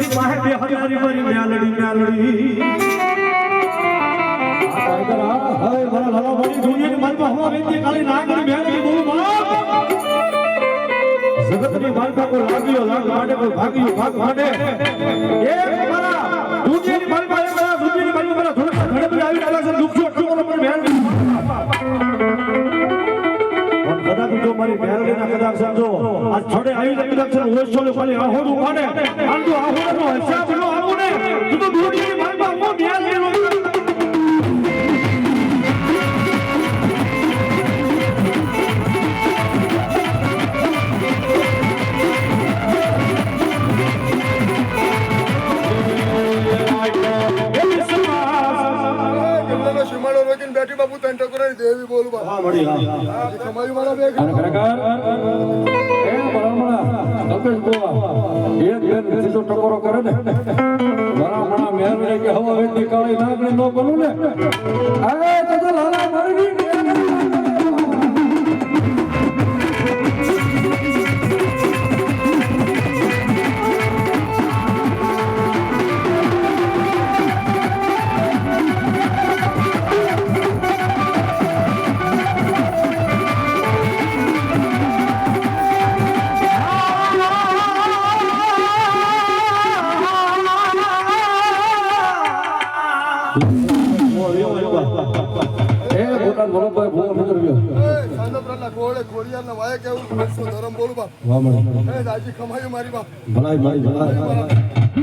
દી માહે બે હજારી મારી મ્યાલડી મ્યાલડી. હવે મારા લાલા ભાઈ, દુનિયાની માલપા હવા વેચી કાળી નાગની મ્યાલડી બોલું બાપ જગતની માલપા કોઈ લાગ્યો લાગ માટે કોઈ ભાગ્યો ભાગ માટે. એક મારા, દુનિયાની માલપા એક મારા, દુનિયાની માલપા મારા થોડા ઘડે બધા આવી રહ્યા છે દુઃખ મારી મેલડીના કદાચ સમજો આ છોડે આવી જાય કદાચ છે હોશ છોડે ખાલી આહોડું કાઢે આંડું આહોડનો હિસાબ નો આવું ને. તું તો દુનિયાની માલપા હું મેલડી નો બોલું બાપ હા મળી હા હા, કમાયું મારા ફેંક અને ખરેખર એ સીધો ટકોરો કરે ને બરામણા મેરને કે હવા વેચી કાળી નાગણી નો બોલું ને અરે તો લાલા મરવી એ ફોન કર્યો પ્રાણના કોળે ખોડિયારના વાયે કેવું પૈસો ધરમ બોલું બા વાહ મળી એ દાજી કમાયું મારી બા ભલાઈ ભાઈ ભલાઈ.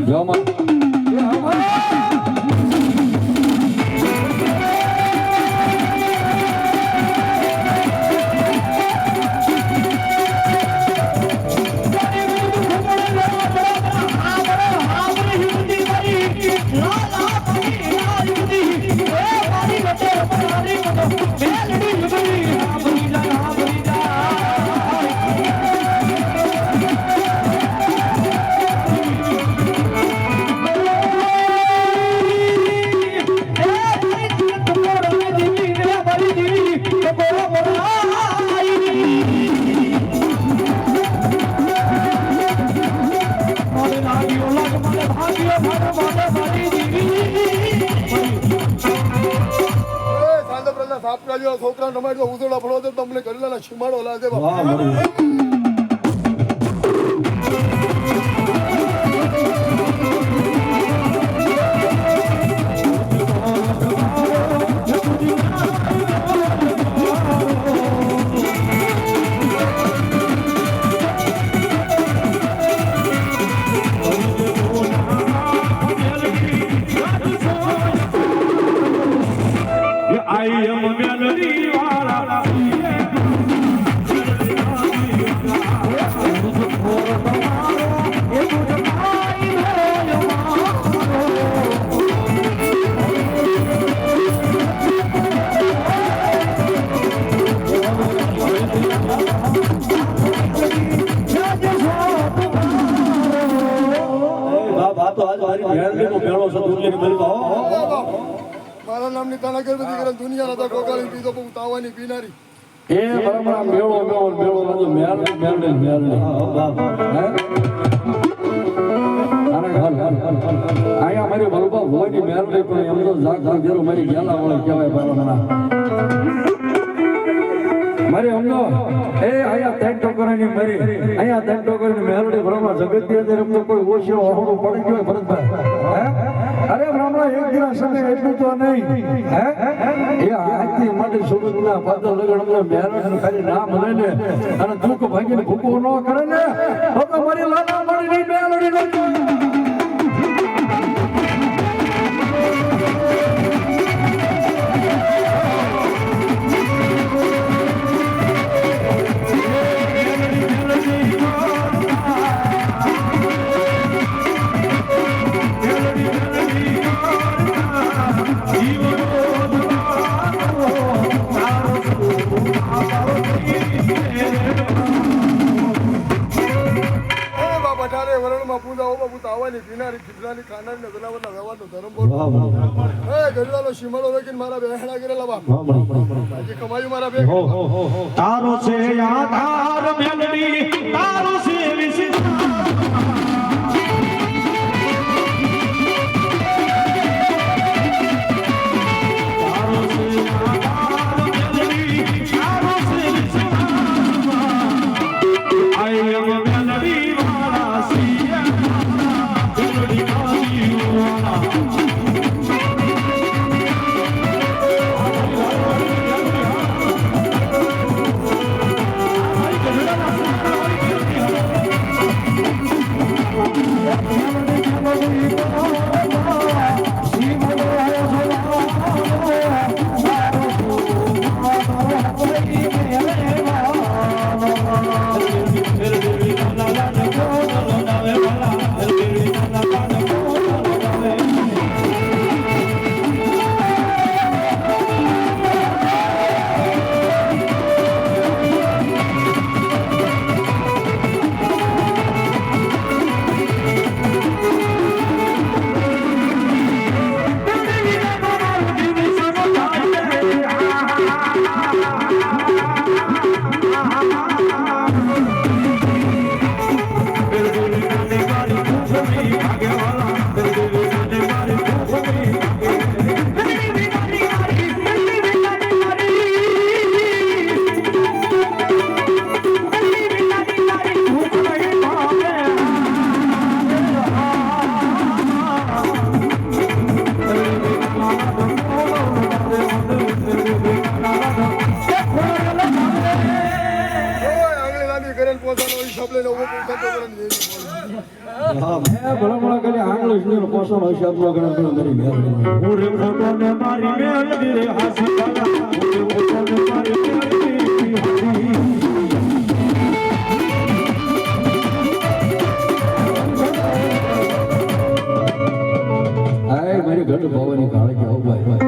હા માં. પ્રાણના સાપરા છોકરા તમારી જો ફળો તો તમને કરેલા શિમાડો લાગે મારી મેળવીનો મેળો છે દુનિયાની વાહ, વાહ. મારા નામની તાણા ગરબતી કરે દુનિયા નતા કોકાળી પીધો બહુ તાવાની પીનારી. એ બરામણા મેળો મેળો મેળો અરે હાલ હાલ હાલ અહીંયા મારી વલ્લભા ભોયની મેલ નહીં પણ એમ તો જાગ જાગ મારી ગેલા વાળી કહેવાય બરામણા મારી અમનો. એ અહીંયા ત્રણ ટોકરાની મરી. અહીંયા ત્રણ ટોકરાની મેલડી બ્રહ્મા જગતની અંદર એમ તો કોઈ ઓછો અહોડો પડી ગયો ભરતભાઈ. અરે બ્રહ્મા, એક દિના સમય એટલું તો નહીં. હે? એ હાથની માટે સુરતના પાદર લગણ અમને મેલડીનું ખાલી નામ લઈને અને દુઃખ ભાગીને ભૂકો ન કરે ને. તો મારી લાલા મારી મેલડી નથી બાપુ તો આવવાની પીનારી ખીચડાની ખાનારી ને જનાવરના વ્યવહારનો ધર્મ બોલ એ ગરડાનો શિમળો વેકીને મારા બેહણા કરેલા બાપ જે કમાયું મારા બે તારો છે આધાર મેલડી. તારો છે મારી ઘટ ભાવની કાળજી આવું ભાઈ ભાઈ.